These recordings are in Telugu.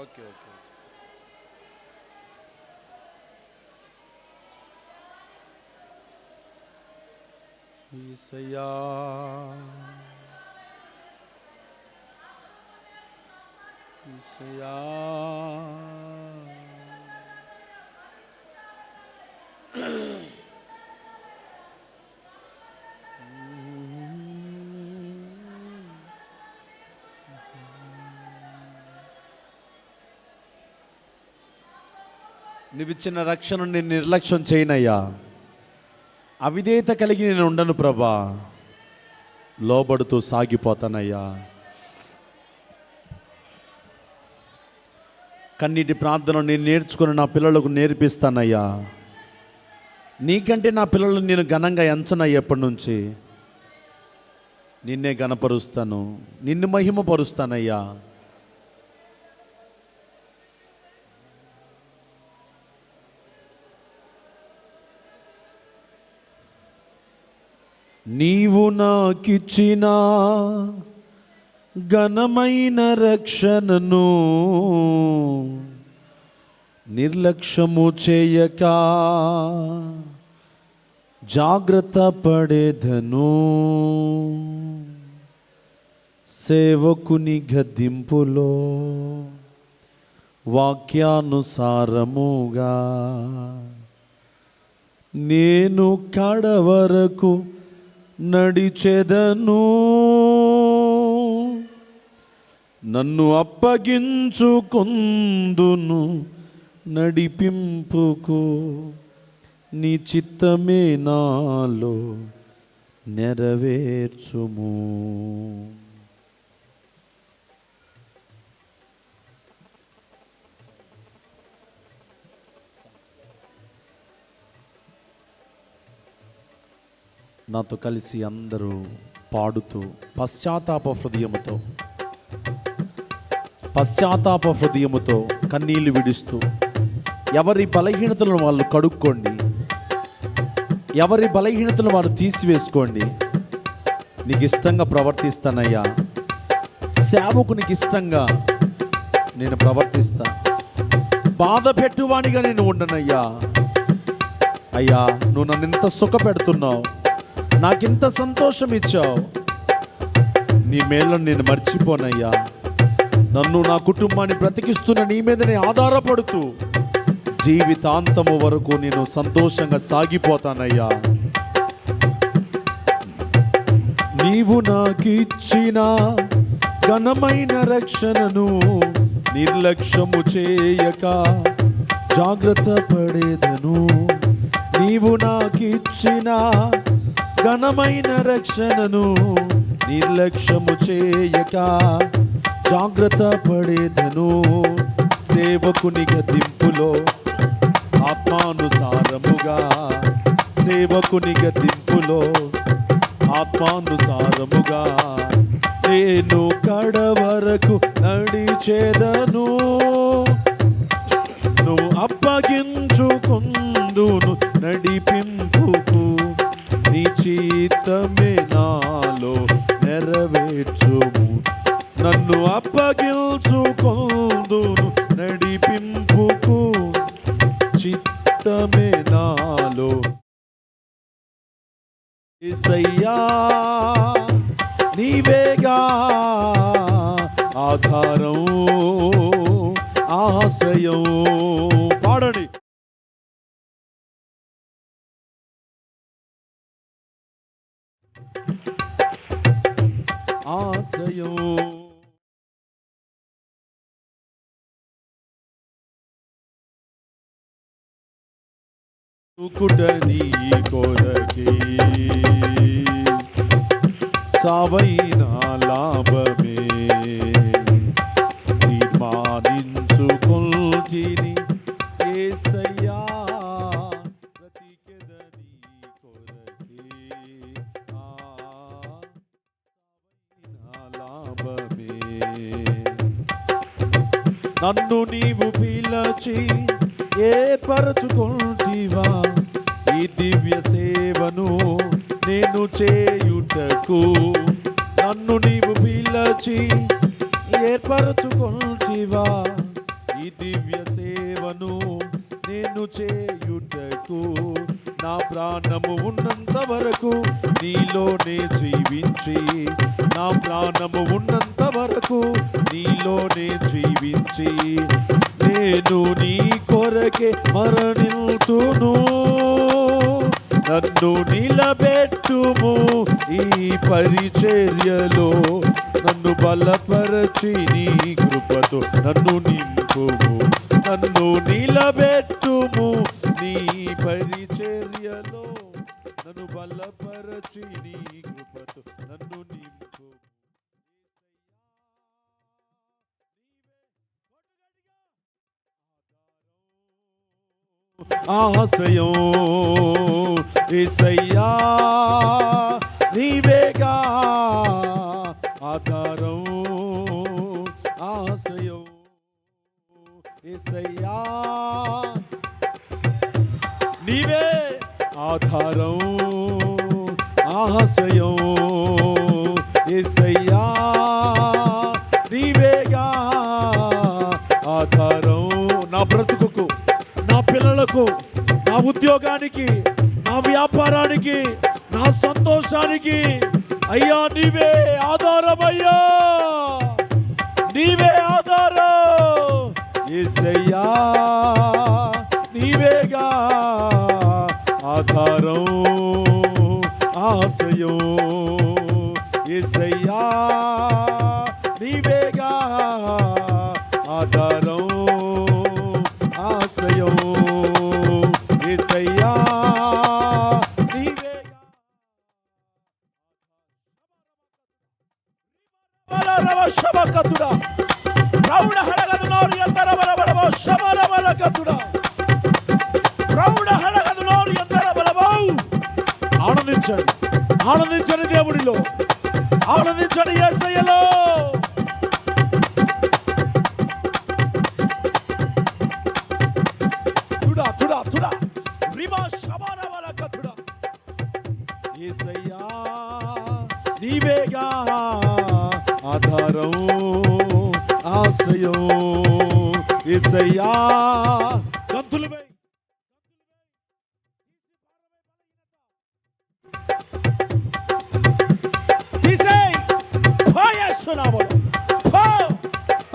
ఓకే ఓకే ఈసయ్యా ఈసయ్యా నువ్విచ్చిన రక్షణ నేను నిర్లక్ష్యం చేయనయ్యా. అవిధేయత కలిగి నేను ఉండను ప్రభా. లోబడుతూ సాగిపోతానయ్యా. కన్నీటి ప్రార్థన నేను నేర్చుకుని నా పిల్లలకు నేర్పిస్తానయ్యా. నీకంటే నా పిల్లలు నేను ఘనంగా ఎంచనయ్య ఎప్పటి నుంచి నిన్నే గణపరుస్తాను నిన్ను మహిమపరుస్తానయ్యా. నీవు నాకిచ్చిన ఘనమైన రక్షణను నిర్లక్ష్యము చేయక జాగ్రత్త పడేదను. సేవకుని గద్దింపులో వాక్యానుసారముగా నేను కడవరకు నడిచెదను. నన్ను అప్పగించుకుందును నడిపింపుకు. నీ చిత్తమే నాలో నెరవేర్చుము. నాతో కలిసి అందరూ పాడుతూ పశ్చాత్తాప హృదయముతో పశ్చాత్తాప హృదయముతో కన్నీళ్ళు విడుస్తూ ఎవరి బలహీనతలను వాళ్ళు కడుక్కోండి ఎవరి బలహీనతను వారు తీసివేసుకోండి. నీకు ఇష్టంగా ప్రవర్తిస్తానయ్యా. సేవకునికి ఇష్టంగా నేను ప్రవర్తిస్తా. బాధ పెట్టువానిగా నేను ఉండనయ్యా. అయ్యా నువ్వు నన్ను ఇంత సుఖ పెడుతున్నావు నాకింత సంతోషం ఇచ్చావు నీ మేళ్ళను నేను మర్చిపోనయ్యా. నన్ను నా కుటుంబాన్ని బ్రతికిస్తున్న నీ మీదనే ఆధారపడుతూ జీవితాంతము వరకు నేను సంతోషంగా సాగిపోతానయ్యా. నీవు నాకిచ్చిన ఘనమైన రక్షణను నిర్లక్ష్యము చేయక జాగ్రత్త పడేదను. నీవు నాకిచ్చిన ఘనమైన రక్షణను నిర్లక్ష్యము చేయక జాగ్రత్త పడేదను సేవకుని గదింపులో ఆత్మానుసారముగా సేవకుని గదింపులో ఆత్మానుసారముగా నేను కడ వరకు నడిచేదను. నువ్వు అప్పగించుకుందును నడిపింపుకు చిత్తమే నాలో నెరవేర్చుము. నన్ను అప్పగించుకుందును నడిపింపుకు చిత్తమే నాలో. ఏసయ్యా నీవేగా ఆధారం ఆశ్రయం ఆశ్రయం తుకుట నీ కొరకే సావైన నేను చేయుటకు నన్ను నీవు పిలచి ఏర్పరచుకుంటివా? దివ్య సేవను నేను చేయుటకు నా ప్రాణము ఉన్నంత వరకు నీలోనే జీవించి నా ప్రాణము ఉన్నంత వరకు నీలోనే జీవించి నేను నీ కొరకే మరణిల్తును. నన్ను నిలబెట్టుము ఈ పరిచర్యలో. నన్ను బలపరచి నీ కృపతో నన్ను నింపుము. నన్ను నిలబెట్టుము నీ పరిచర్యలో. నన్ను బలపరచి నీ కృపతో నన్ను నింపు ఆశ్రయం ఏసయ్యా నీవేగా ఆధారం ఆశయం. ఏసయ్యా నీవే ఆధారం ఆశయం. ఏసయ్యా నీవేగా ఆధారం. నా బ్రతుకుకు నా పిల్లలకు నా ఉద్యోగానికి వ్యాపారానికి నా సంతోషానికి అయ్యా నీవే ఆధారమయ్యా నీవే ఆధారం ఏసయ్యా నీవేగా ఆధారం ఆశయం ఏసయ్యా నీవేగా ఆధారం ఆశయం శబల ప్రౌఢ హడగదు ఎందర బలబో ఆనందించండి. దేవుడిలో. ఆనందించని ఏసయ్యలో. తుడా తుడా తుడా. రిమా శబాన బలకతుడా యేసయ్యా నీవేగా ఆధారం ఆశ్రయం యేసయ్యా గంతులు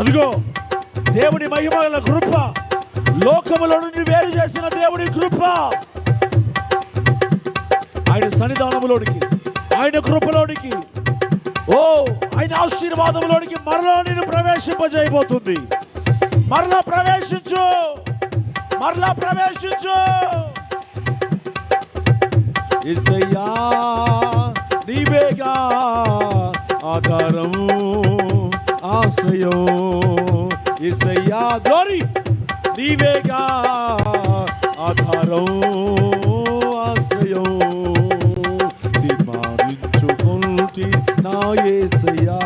అదిగో దేవుని మహిమల కృప. లోకములో నుండి వేరు చేసిన దేవుని కృప. ఆయన సన్నిధానములోనికి ఆయన కృపలోనికి ఓ ఆయన ఆశీర్వాదంలోనికి మరలా నేను ప్రవేశింపజేయబోతుంది. మరలా ప్రవేశించు. మరలా ప్రవేశించు. ఇసయ్యా నీవేగా ఆధారం ఆశయో ఇసయ్యా గ్లోరీ నీవేగా ఆధారం ఆశయో తీర్మానించుకుంటే నా ఏసయ్యా.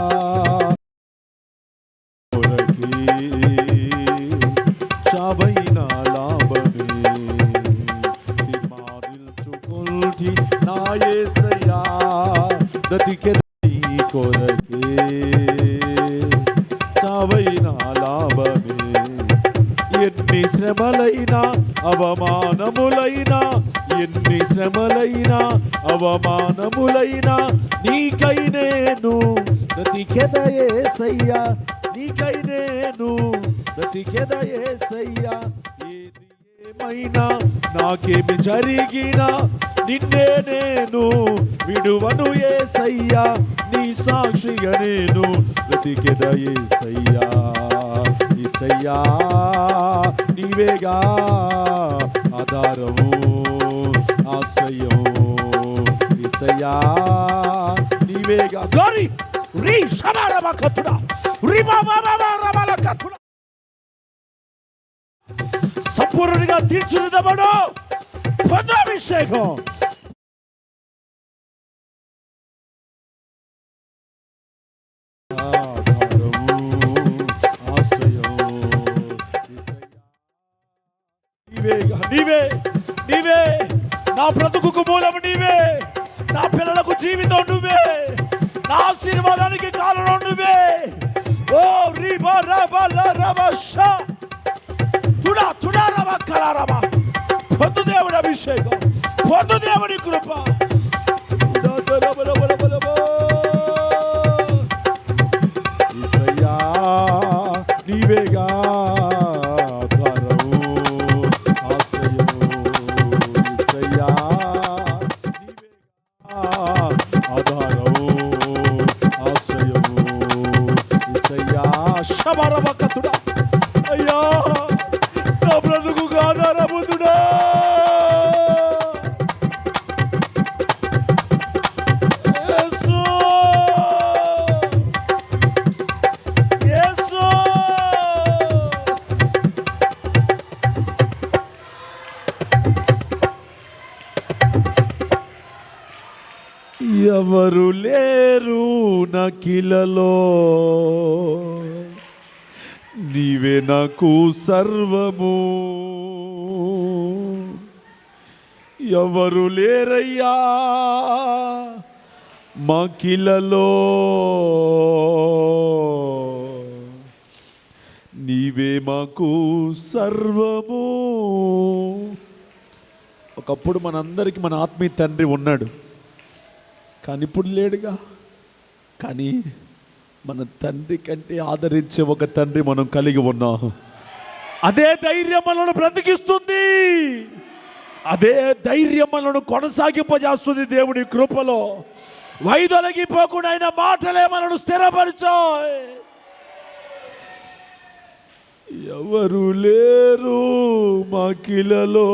ఎన్ని శ్రమలైనా అవమానములైనా ఎన్ని శ్రమలైనా అవమానములైనా నీకై నేను బ్రతికెదయేసయ్యా నీకై నేను బ్రతికెదయేసయ్యా ఏది ఏమైనా నాకేమి జరిగినా నిన్నే నేను విడువను ఏసయ్యా నీ సాక్షిగా నేను బ్రతికెద ఏసయ్యా. ఈసయ్యా నీవేగా ఆధారము ఆశ్రయము. ఈసయ్యా నీవేగా గ్లోరీ రీ సమారమ కథుడా రీ బాబా రమల కతుడా సంపూర్ణంగా తీర్చిదిద్దబడు పొందాభిషేకం నీవే నీవే నా బ్రతుకుకు మూలం నీవే. నా పిల్లలకు జీవితం నువ్వే. నా ఆశీర్వాదానికి కారణం నువ్వే. ఓ రీబా రబా ల రబా షా. తుడా తుడా రవ కలారవ పొందు దేవుడి అభిషేకం. పొద్దు దేవుడి కృప. శబరవకతుడా. అయ్యా నా బ్రతుకు ఆధారముతుడా ఎవరు లేరు నకిలలో. నీవే నాకు సర్వము. ఎవరు లేరయ్యా? మాకిలలో. నీవే మాకు సర్వము. ఒకప్పుడు మనందరికీ మన ఆత్మీయ తండ్రి ఉన్నాడు. కానీ ఇప్పుడు లేడుగా. కానీ మన తండ్రి కంటే ఆదరించే ఒక తండ్రి మనం కలిగి ఉన్నాం. అదే ధైర్యం మనల్ని బ్రతికిస్తుంది. అదే ధైర్యం మనల్ని కొనసాగింపజేస్తుంది దేవుడి కృపలో. వైదొలగిపోకుండా ఆయన మాటలే మనను స్థిరపరిచాయి. ఎవరు లేరు మాకిలలో.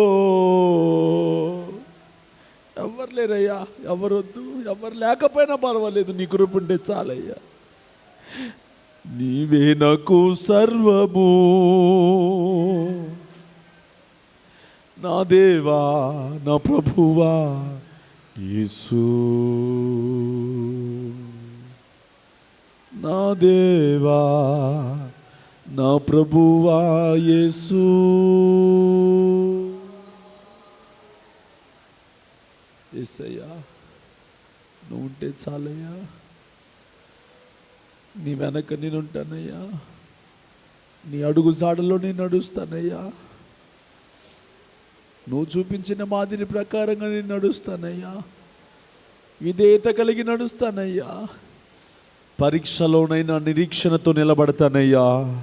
ఎవరు లేరయ్యా? ఎవరొద్దు? ఎవరు లేకపోయినా పర్వాలేదు. నీ కృప ఉంటే చాలయ్యా. నీవే నాకు సర్వము. నా దేవా నా ప్రభువా యేసు. నా దేవా నా ప్రభువా యేసు. ఏసయ్యా నువ్వు ఉంటే చాలయ్యా. నీ వెనక నేను ఉంటానయ్యా. నీ అడుగు జాడలో నేను నడుస్తానయ్యా. నువ్వు చూపించిన మాదిరి ప్రకారంగా నేను నడుస్తానయ్యా. విధేయత కలిగి నడుస్తానయ్యా. పరీక్షలోనైనా నిరీక్షణతో నిలబడతానయ్యా.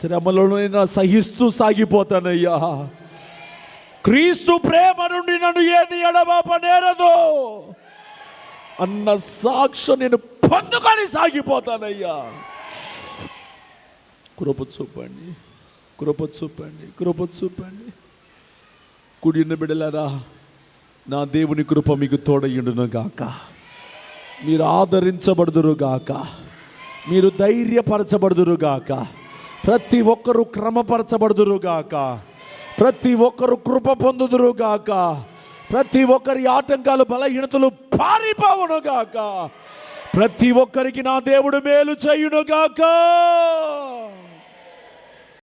శ్రమలోనైనా సహిస్తూ సాగిపోతానయ్యా. క్రీస్తు ప్రేమ నుండి నన్ను ఏది ఎడబాప నేరదు అన్న సాక్ష్యం నేను పొందుకొని సాగిపోతానయ్యా. కృప చూపండి కృప చూపండి కృప చూపండి. కుడిన బిడలారా నా దేవుని కృప మీకు తోడయుండును గాక. మీరు ఆదరించబడుదురు గాక. మీరు ధైర్యపరచబడుదురు గాక. ప్రతి ఒక్కరూ క్రమపరచబడుదురు గాక. ప్రతి ఒక్కరు కృప పొందుదురు గాక. ప్రతి ఒక్కరి ఆటంకాలు బలహీనతలు పారిపోవును గాక. ప్రతి ఒక్కరికి నా దేవుడు మేలు చేయును గాక